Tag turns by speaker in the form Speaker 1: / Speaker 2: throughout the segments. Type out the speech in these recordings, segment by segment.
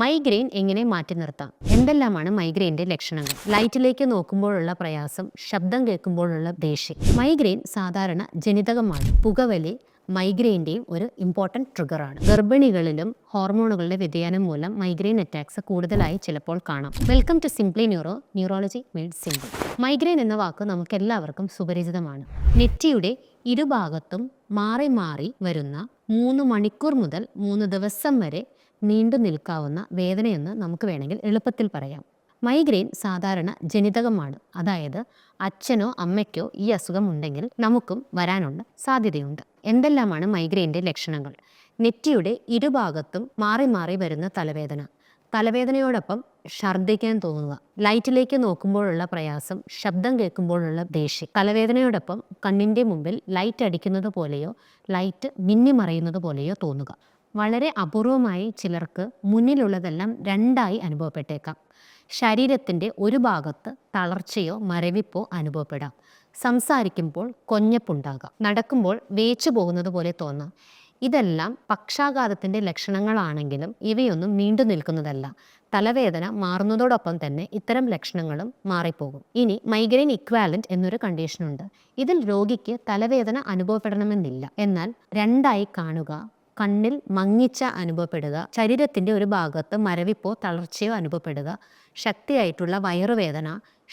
Speaker 1: Migraine എങ്ങനെ മാറ്റി നിർത്താം? എന്തെല്ലാമാണ് മൈഗ്രെയിന്റെ ലക്ഷണങ്ങൾ? ലൈറ്റിലേക്ക് നോക്കുമ്പോഴുള്ള പ്രയാസം ശബ്ദം കേൾക്കുമ്പോഴുള്ള ദേഷ്യം. മൈഗ്രെയിൻ സാധാരണ ജനിതകമാണ്. പുകവലി മൈഗ്രെയിന്റെയും ഒരു ഇമ്പോർട്ടന്റ് ട്രിഗറാണ് ഗർഭിണികളിലും ഹോർമോണുകളുടെ വ്യതിയാനം മൂലം മൈഗ്രെയിൻ അറ്റാക്സ് കൂടുതലായി ചിലപ്പോൾ കാണാം. Welcome to simply neuro neurology made simple migraine എന്ന വാക്ക് നമുക്ക് എല്ലാവർക്കും സുപരിചിതമാണ്. നെറ്റിയുടെ ഇരുഭാഗത്തും മാറി മാറി വരുന്ന മൂന്ന് മണിക്കൂർ മുതൽ മൂന്ന് ദിവസം വരെ നീണ്ടു നിൽക്കാവുന്ന വേദനയെന്ന് നമുക്ക് വേണമെങ്കിൽ എളുപ്പത്തിൽ പറയാം. മൈഗ്രെയിൻ സാധാരണ ജനിതകമാണ്. അതായത് അച്ഛനോ അമ്മയ്ക്കോ ഈ അസുഖം ഉണ്ടെങ്കിൽ നമുക്കും വരാനുള്ള സാധ്യതയുണ്ട്. എന്തെല്ലാമാണ് മൈഗ്രെയിന്റെ ലക്ഷണങ്ങൾ? നെറ്റിയുടെ ഇരുഭാഗത്തും മാറി മാറി വരുന്ന തലവേദന. തലവേദനയോടൊപ്പം ഛർദ്ദിക്കാൻ തോന്നുക. ലൈറ്റിലേക്ക് നോക്കുമ്പോഴുള്ള പ്രയാസം ശബ്ദം കേൾക്കുമ്പോഴുള്ള ദേഷ്യം. തലവേദനയോടൊപ്പം കണ്ണിന്റെ മുമ്പിൽ ലൈറ്റ് അടിക്കുന്നത് പോലെയോ ലൈറ്റ് മിന്നിമറയുന്നത് പോലെയോ തോന്നുക. വളരെ അപൂർവമായി ചിലർക്ക് മുന്നിലുള്ളതെല്ലാം രണ്ടായി അനുഭവപ്പെട്ടേക്കാം. ശരീരത്തിന്റെ ഒരു ഭാഗത്ത് തളർച്ചയോ മരവിപ്പോ അനുഭവപ്പെടാം. സംസാരിക്കുമ്പോൾ കൊഞ്ഞപ്പുണ്ടാകാം. നടക്കുമ്പോൾ വേച്ചു പോകുന്നത് പോലെ തോന്നാം. ഇതെല്ലാം പക്ഷാഘാതത്തിന്റെ ലക്ഷണങ്ങളാണെങ്കിലും ഇവയൊന്നും നീണ്ടു നിൽക്കുന്നതല്ല. തലവേദന മാറുന്നതോടൊപ്പം തന്നെ ഇത്തരം ലക്ഷണങ്ങളും മാറിപ്പോകും. ഇനി മൈഗ്രെയിൻ ഇക്വാലന്റ് എന്നൊരു കണ്ടീഷനുണ്ട് ഇതിൽ രോഗിക്ക് തലവേദന അനുഭവപ്പെടണമെന്നില്ല. എന്നാൽ രണ്ടായി കാണുക. കണ്ണിൽ മങ്ങിച്ച അനുഭവപ്പെടുക. ശരീരത്തിന്റെ ഒരു ഭാഗത്ത് മരവിപ്പോ തളർച്ചയോ അനുഭവപ്പെടുക. ശക്തിയായിട്ടുള്ള വയറുവേദന.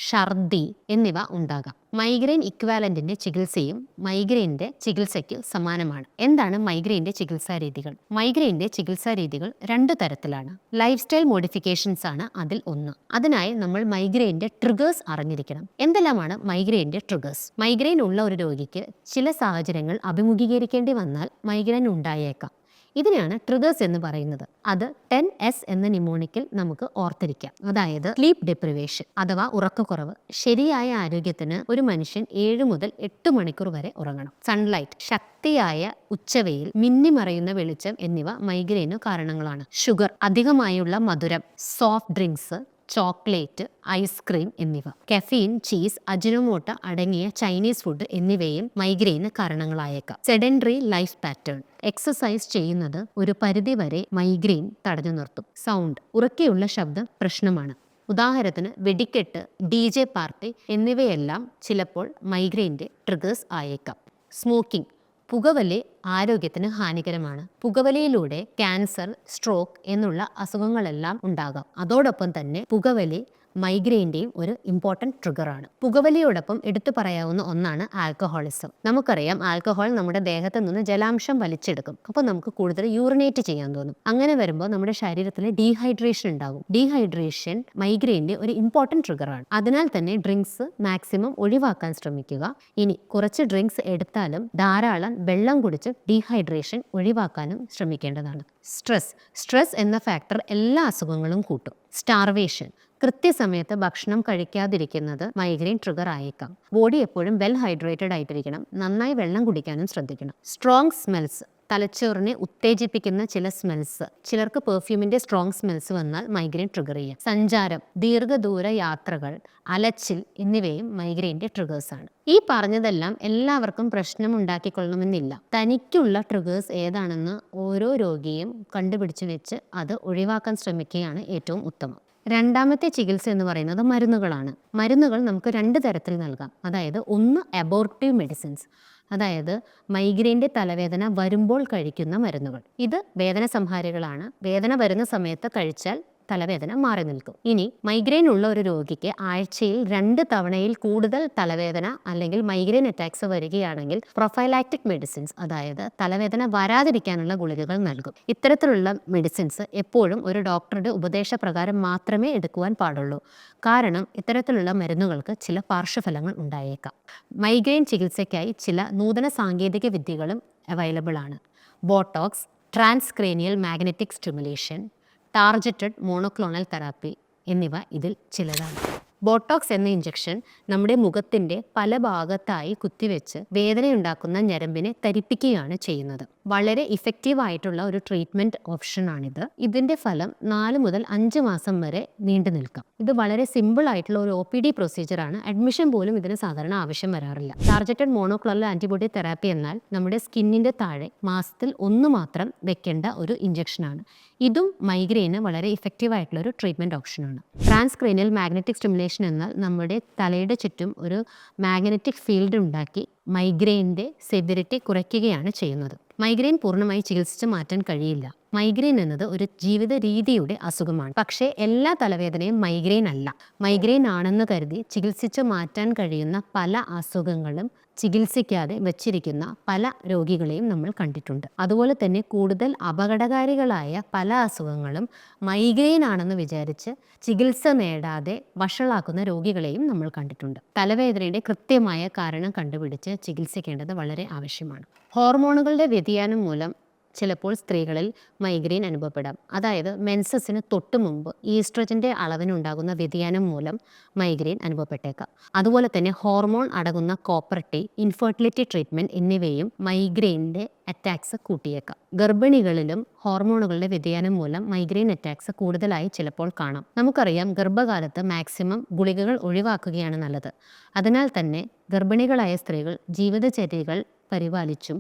Speaker 1: ഛർദി എന്നിവ ഉണ്ടാകാം. മൈഗ്രെയിൻ ഇക്വാലന്റിന്റെ ചികിത്സയും മൈഗ്രെയിന്റെ ചികിത്സയ്ക്ക് സമാനമാണ്. എന്താണ് മൈഗ്രെയിന്റെ ചികിത്സാ രീതികൾ? മൈഗ്രെയിന്റെ ചികിത്സാ രീതികൾ രണ്ടു തരത്തിലാണ്. ലൈഫ് സ്റ്റൈൽ മോഡിഫിക്കേഷൻസ് ആണ് അതിൽ ഒന്ന്. അതിനായി നമ്മൾ മൈഗ്രെയിന്റെ ട്രിഗേഴ്സ് അറിഞ്ഞിരിക്കണം. എന്തെല്ലാമാണ് മൈഗ്രെയിന്റെ ട്രിഗേഴ്സ് മൈഗ്രെയിൻ ഉള്ള ഒരു രോഗിക്ക് ചില സാഹചര്യങ്ങൾ അഭിമുഖീകരിക്കേണ്ടി വന്നാൽ മൈഗ്രെയിൻ ഉണ്ടായേക്കാം. ഇതിനെയാണ് ട്രിഗേഴ്സ് എന്ന് പറയുന്നത്. അത് ടെൻ എസ് എന്ന നിമോണിക്കിൽ നമുക്ക് ഓർത്തിരിക്കാം. അതായത് സ്ലീപ്പ് ഡെപ്രിവേഷൻ അഥവാ ഉറക്കക്കുറവ്. ശരിയായ ആരോഗ്യത്തിന് ഒരു മനുഷ്യൻ ഏഴ് മുതൽ എട്ട് മണിക്കൂർ വരെ ഉറങ്ങണം. സൺലൈറ്റ് ശക്തിയായ ഉച്ചവെയിൽ മിന്നിമറയുന്ന വെളിച്ചം എന്നിവ മൈഗ്രെയിനു കാരണങ്ങളാണ്. ഷുഗർ അധികമായുള്ള മധുരം soft drinks chocolate ice cream എന്നിവ. കഫീൻ ചീസ് അജിനോമോട്ട അടങ്ങിയ ചൈനീസ് ഫുഡ് എന്നിവയും മൈഗ്രെയിന് കാരണങ്ങളായേക്കാം. Sedentary life pattern. എക്സസൈസ് ചെയ്യുന്നത് ഒരു പരിധി വരെ മൈഗ്രെയിൻ തടഞ്ഞു നിർത്തും. സൗണ്ട് ഉറക്കെയുള്ള ശബ്ദം പ്രശ്നമാണ്. ഉദാഹരണത്തിന് വെടിക്കെട്ട് ഡി ജെ പാർട്ടി എന്നിവയെല്ലാം ചിലപ്പോൾ മൈഗ്രെയിന്റെ ട്രിഗേഴ്സ് ആയേക്കാം. സ്മോക്കിംഗ് പുകവലി ആരോഗ്യത്തിന് ഹാനികരമാണ്. പുകവലിയിലൂടെ ക്യാൻസർ സ്ട്രോക്ക് എന്നുള്ള അസുഖങ്ങളെല്ലാം ഉണ്ടാകാം. അതോടൊപ്പം തന്നെ പുകവലി മൈഗ്രെയിന്റെയും ഒരു ഇമ്പോർട്ടന്റ് ട്രിഗറാണ്. പുകവലിയോടൊപ്പം എടുത്തു പറയാവുന്ന ഒന്നാണ് ആൽക്കഹോളിസം. നമുക്കറിയാം ആൽക്കഹോൾ നമ്മുടെ ദേഹത്ത് നിന്ന് ജലാംശം വലിച്ചെടുക്കും. അപ്പോൾ നമുക്ക് കൂടുതൽ യൂറിനേറ്റ് ചെയ്യാൻ തോന്നും. അങ്ങനെ വരുമ്പോൾ നമ്മുടെ ശരീരത്തിൽ ഡീഹൈഡ്രേഷൻ ഉണ്ടാകും. ഡീഹൈഡ്രേഷൻ മൈഗ്രെയിന്റെ ഒരു ഇമ്പോർട്ടന്റ് ട്രിഗറാണ്. അതിനാൽ തന്നെ ഡ്രിങ്ക്സ് മാക്സിമം ഒഴിവാക്കാൻ ശ്രമിക്കുക. ഇനി കുറച്ച് ഡ്രിങ്ക്സ് എടുത്താലും ധാരാളം വെള്ളം കുടിച്ച് ഡീഹൈഡ്രേഷൻ ഒഴിവാക്കാനും ശ്രമിക്കേണ്ടതാണ്. സ്ട്രെസ്. സ്ട്രെസ് എന്ന ഫാക്ടർ എല്ലാ അസുഖങ്ങളും കൂട്ടും. സ്റ്റാർവേഷൻ. കൃത്യസമയത്ത് ഭക്ഷണം കഴിക്കാതിരിക്കുന്നത് മൈഗ്രെയിൻ ട്രിഗർ ആയേക്കാം. ബോഡി എപ്പോഴും വെൽ ഹൈഡ്രേറ്റഡ് ആയിട്ടിരിക്കണം. നന്നായി വെള്ളം കുടിക്കാനും ശ്രദ്ധിക്കണം. Strong smells. തലച്ചോറിനെ ഉത്തേജിപ്പിക്കുന്ന ചില സ്മെൽസ് ചിലർക്ക് പെർഫ്യൂമിന്റെ സ്ട്രോങ് സ്മെൽസ് വന്നാൽ മൈഗ്രെയിൻ ട്രിഗർ ചെയ്യാം. സഞ്ചാരം ദീർഘദൂര യാത്രകൾ അലച്ചിൽ എന്നിവയും മൈഗ്രെയിന്റെ ട്രിഗേഴ്സ് ആണ്. ഈ പറഞ്ഞതെല്ലാം എല്ലാവർക്കും പ്രശ്നം ഉണ്ടാക്കിക്കൊള്ളണമെന്നില്ല തനിക്കുള്ള ട്രിഗേഴ്സ് ഏതാണെന്ന് ഓരോ രോഗിയും കണ്ടുപിടിച്ചു വെച്ച് അത് ഒഴിവാക്കാൻ ശ്രമിക്കുകയാണ് ഏറ്റവും ഉത്തമം. രണ്ടാമത്തെ ചികിത്സ എന്ന് പറയുന്നത് മരുന്നുകളാണ്. മരുന്നുകൾ നമുക്ക് രണ്ട് തരത്തിൽ നൽകാം. അതായത് ഒന്ന് അബോർട്ടീവ് മെഡിസിൻസ് അതായത് മൈഗ്രെയിന്റെ തലവേദന വരുമ്പോൾ കഴിക്കുന്ന മരുന്നുകൾ. ഇത് വേദന സംഹാരികളാണ് വേദന വരുന്ന സമയത്ത് കഴിച്ചാൽ തലവേദന മാറി നിൽക്കും. ഇനി മൈഗ്രെയിൻ ഉള്ള ഒരു രോഗിക്ക് ആഴ്ചയിൽ രണ്ട് തവണയിൽ കൂടുതൽ തലവേദന അല്ലെങ്കിൽ മൈഗ്രെയിൻ അറ്റാക്സ് വരികയാണെങ്കിൽ പ്രൊഫൈലാക്റ്റിക് മെഡിസിൻസ് അതായത് തലവേദന വരാതിരിക്കാനുള്ള ഗുളികകൾ നൽകും. ഇത്തരത്തിലുള്ള മെഡിസിൻസ് എപ്പോഴും ഒരു ഡോക്ടറുടെ ഉപദേശപ്രകാരം മാത്രമേ എടുക്കുവാൻ പാടുള്ളൂ. കാരണം ഇത്തരത്തിലുള്ള മരുന്നുകൾക്ക് ചില പാർശ്വഫലങ്ങൾ ഉണ്ടായേക്കാം. മൈഗ്രെയിൻ ചികിത്സയ്ക്കായി ചില നൂതന സാങ്കേതിക വിദ്യകളും അവൈലബിൾ ആണ്. Botox transcranial magnetic stimulation targeted monoclonal therapy എന്നിവ ഇതിൽ ചിലതാണ്. ബോട്ടോക്സ് എന്ന ഇഞ്ചക്ഷൻ നമ്മുടെ മുഖത്തിന്റെ പല ഭാഗത്തായി കുത്തിവെച്ച് വേദനയുണ്ടാക്കുന്ന ഞരമ്പിനെ തരിപ്പിക്കുകയാണ് ചെയ്യുന്നത്. വളരെ ഇഫക്റ്റീവ് ആയിട്ടുള്ള ഒരു ട്രീറ്റ്മെന്റ് ഓപ്ഷനാണിത് ഇതിന്റെ ഫലം നാല് മുതൽ അഞ്ച് മാസം വരെ നീണ്ടു നിൽക്കാം. ഇത് വളരെ സിമ്പിൾ ആയിട്ടുള്ള ഒരു ഒ പി ഡി പ്രൊസീജിയറാണ് അഡ്മിഷൻ പോലും ഇതിന് സാധാരണ ആവശ്യം വരാറില്ല. ടാർജറ്റഡ് മോണോക്ലോണൽ ആന്റിബോഡി തെറാപ്പി എന്നാൽ നമ്മുടെ സ്കിന്നിന്റെ താഴെ മാസത്തിൽ ഒന്ന് മാത്രം വെക്കേണ്ട ഒരു ഇഞ്ചക്ഷനാണ് ഇതും മൈഗ്രെയിന് വളരെ ഇഫക്റ്റീവ് ആയിട്ടുള്ള ഒരു ട്രീറ്റ്മെന്റ് ഓപ്ഷനാണ് ട്രാൻസ്ക്രീനിൽ മാഗ്നറ്റിക് സ്റ്റിമുലേഷൻ എന്നാൽ നമ്മുടെ തലയുടെ ചുറ്റും ഒരു മാഗ്നറ്റിക് ഫീൽഡ് ഉണ്ടാക്കി മൈഗ്രെയിന്റെ സെവിരിറ്റി കുറയ്ക്കുകയാണ് ചെയ്യുന്നത്. മൈഗ്രെയിൻ പൂർണമായി ചികിത്സിച്ച് മാറ്റാൻ കഴിയില്ല. മൈഗ്രെയിൻ എന്നത് ഒരു ജീവിത രീതിയുടെ അസുഖമാണ്. പക്ഷേ എല്ലാ തലവേദനയും മൈഗ്രെയിൻ അല്ല. മൈഗ്രെയിൻ ആണെന്ന് കരുതി ചികിത്സിച്ച് മാറ്റാൻ കഴിയുന്ന പല അസുഖങ്ങളും ചികിത്സിക്കാതെ വച്ചിരിക്കുന്ന പല രോഗികളെയും നമ്മൾ കണ്ടിട്ടുണ്ട്. അതുപോലെ തന്നെ കൂടുതൽ അപകടകാരികളായ പല അസുഖങ്ങളും മൈഗ്രെയിൻ ആണെന്ന് വിചാരിച്ച് ചികിത്സ നേടാതെ വഷളാക്കുന്ന രോഗികളെയും നമ്മൾ കണ്ടിട്ടുണ്ട്. തലവേദനയുടെ കൃത്യമായ കാരണം കണ്ടുപിടിച്ച് ചികിത്സിക്കേണ്ടത് വളരെ ആവശ്യമാണ്. ഹോർമോണുകളുടെ വ്യതിയാനം മൂലം ചിലപ്പോൾ സ്ത്രീകളിൽ മൈഗ്രെയിൻ അനുഭവപ്പെടാം. അതായത് മെൻസസിന് തൊട്ട് മുമ്പ് ഈസ്ട്രജന്റെ അളവിനുണ്ടാകുന്ന വ്യതിയാനം മൂലം മൈഗ്രെയിൻ അനുഭവപ്പെട്ടേക്കാം. അതുപോലെ തന്നെ ഹോർമോൺ അടങ്ങുന്ന കോപ്പർട്ടി ഇൻഫെർട്ടിലിറ്റി ട്രീറ്റ്മെന്റ് എന്നിവയും മൈഗ്രെയിന്റെ അറ്റാക്സ് കൂട്ടിയേക്കാം. ഗർഭിണികളിലും ഹോർമോണുകളുടെ വ്യതിയാനം മൂലം മൈഗ്രെയിൻ അറ്റാക്സ് കൂടുതലായി ചിലപ്പോൾ കാണാം. നമുക്കറിയാം ഗർഭകാലത്ത് മാക്സിമം ഗുളികകൾ ഒഴിവാക്കുകയാണ് നല്ലത്. അതിനാൽ തന്നെ ഗർഭിണികളായ സ്ത്രീകൾ ജീവിതചര്യകൾ പരിപാലിച്ചും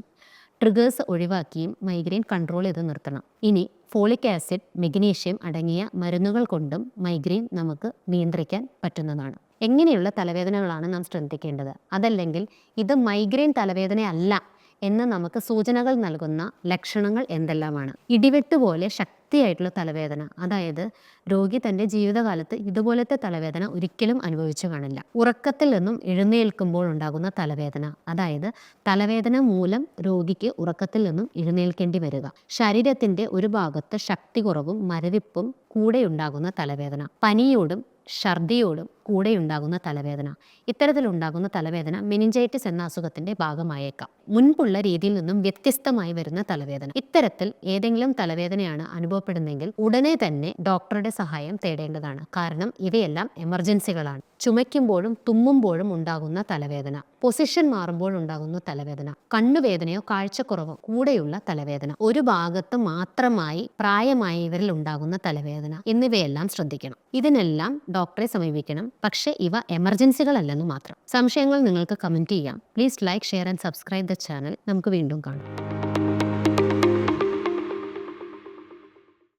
Speaker 1: ട്രിഗേഴ്സ് ഒഴിവാക്കിയും മൈഗ്രെയിൻ കൺട്രോൾ ചെയ്ത് നിർത്തണം. ഇനി ഫോളിക് ആസിഡ് മെഗ്നീഷ്യം അടങ്ങിയ മരുന്നുകൾ കൊണ്ടും മൈഗ്രെയിൻ നമുക്ക് നിയന്ത്രിക്കാൻ പറ്റുന്നതാണ്. എങ്ങനെയുള്ള തലവേദനകളാണ് നാം ശ്രദ്ധിക്കേണ്ടത്? അതല്ലെങ്കിൽ ഇത് മൈഗ്രെയിൻ തലവേദനയല്ല എന്ന് നമുക്ക് സൂചനകൾ നൽകുന്ന ലക്ഷണങ്ങൾ എന്തെല്ലാമാണ്? ഇടിവെട്ട് പോലെ ശക്തിയായിട്ടുള്ള തലവേദന. അതായത് രോഗി തന്റെ ജീവിതകാലത്ത് ഇതുപോലത്തെ തലവേദന ഒരിക്കലും അനുഭവിച്ചു കാണില്ല. ഉറക്കത്തിൽ നിന്നും എഴുന്നേൽക്കുമ്പോൾ ഉണ്ടാകുന്ന തലവേദന. അതായത് തലവേദന മൂലം രോഗിക്ക് ഉറക്കത്തിൽ നിന്നും എഴുന്നേൽക്കേണ്ടി വരിക. ശരീരത്തിന്റെ ഒരു ഭാഗത്ത് ശക്തി കുറവും മരവിപ്പും കൂടെ ഉണ്ടാകുന്ന തലവേദന. പനിയോടും ഛർദിയോടും കൂടെ ഉണ്ടാകുന്ന തലവേദന ഇത്തരത്തിലുണ്ടാകുന്ന തലവേദന മെനിഞ്ചൈറ്റിസ് എന്ന അസുഖത്തിന്റെ ഭാഗമായേക്കാം. മുൻപുള്ള രീതിയിൽ നിന്നും വ്യത്യസ്തമായി വരുന്ന തലവേദന. ഇത്തരത്തിൽ ഏതെങ്കിലും തലവേദനയാണ് അനുഭവപ്പെടുന്നെങ്കിൽ ഉടനെ തന്നെ ഡോക്ടറുടെ സഹായം തേടേണ്ടതാണ്. കാരണം ഇവയെല്ലാം എമർജൻസികളാണ്. ചുമയ്ക്കുമ്പോഴും തുമ്മുമ്പോഴും ഉണ്ടാകുന്ന തലവേദന. പൊസിഷൻ മാറുമ്പോൾ ഉണ്ടാകുന്ന തലവേദന. കണ്ണുവേദനയോ കാഴ്ചക്കുറവോ കൂടെയുള്ള തലവേദന. ഒരു ഭാഗത്ത് മാത്രമായി പ്രായമായവരിൽ ഉണ്ടാകുന്ന തലവേദന എന്നിവയെല്ലാം ശ്രദ്ധിക്കണം. ഇതിനെല്ലാം ഡോക്ടറെ സമീപിക്കണം. പക്ഷേ ഇവ എമർജൻസികളല്ലെന്ന് മാത്രം. സംശയങ്ങൾ നിങ്ങൾക്ക് കമന്റ് ചെയ്യാം. Please like share and subscribe the channel. നമുക്ക് വീണ്ടും കാണാം.